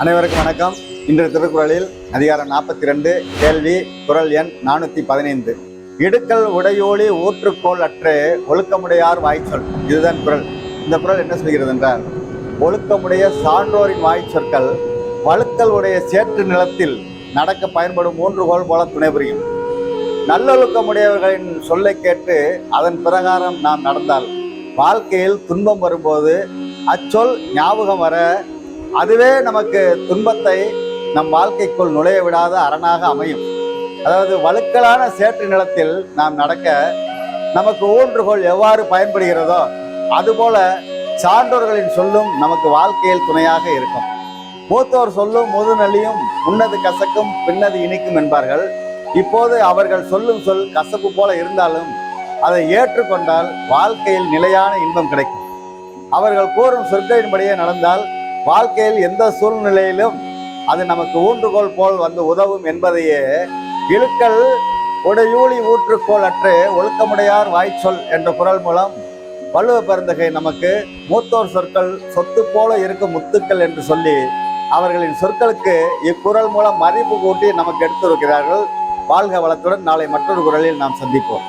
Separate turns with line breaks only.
அனைவருக்கும் வணக்கம். இன்று திருக்குறளில் அதிகாரம் நாற்பத்தி ரெண்டு கேள்வி குரல் எண் நானூத்தி பதினைந்து. இடுக்கல் உடையோலி ஊற்றுக்கோள் அற்றே ஒழுக்கமுடையார் வாய்ச்சொல். இதுதான் குரல். இந்த குரல் என்ன சொல்கிறது என்றால் ஒழுக்கமுடைய சான்றோரின் வாய்ச்சொற்கள் வழுக்கல் உடைய சேற்று நிலத்தில் நடக்க பயன்படும் மூன்றுகோள் போல துணை புரியும். நல்லொழுக்கமுடையவர்களின் சொல்லை கேட்டு அதன் பிரகாரம் நாம் நடந்தால் வாழ்க்கையில் துன்பம் வரும்போது அச்சொல் ஞாபகம் வர அதுவே நமக்கு துன்பத்தை நம் வாழ்க்கைக்குள் நுழைய விடாத அரணாக அமையும். அதாவது வழுக்கலான சேற்று நிலத்தில் நாம் நடக்க நமக்கு ஊன்றுகோல் எவ்வாறு பயன்படுகிறதோ அதுபோல சான்றோர்களின் சொல்லும் நமக்கு வாழ்க்கையில் துணையாக இருக்கும். மூத்தோர் சொல்லும் முதுநலியும் முன்னது கசக்கும் பின்னது இனிக்கும் என்பார்கள். இப்போது அவர்கள் சொல்லும் சொல் கசப்பு போல இருந்தாலும் அதை ஏற்றுக்கொண்டால் வாழ்க்கையில் நிலையான இன்பம் கிடைக்கும். அவர்கள் கூறும் சொற்களின்படியே நடந்தால் வாழ்க்கையில் எந்த சூழ்நிலையிலும் அது நமக்கு ஊன்றுகோல் போல் வந்து உதவும் என்பதையே இழுக்கல் உடையூழி ஊற்றுக்கோள் அற்று ஒழுக்கமுடையார் வாய்ச்சொல் என்ற குரல் மூலம் வள்ளுவ பெருந்தகை நமக்கு மூத்தோர் சொற்கள் சொத்து போல இருக்கும் முத்துக்கள் என்று சொல்லி அவர்களின் சொற்களுக்கு இக்குரல் மூலம் மதிப்பு கூட்டி நமக்கு எடுத்திருக்கிறார்கள். வாழ்க வளத்துடன் நாளை மற்றொரு குரலில் நாம் சந்திப்போம்.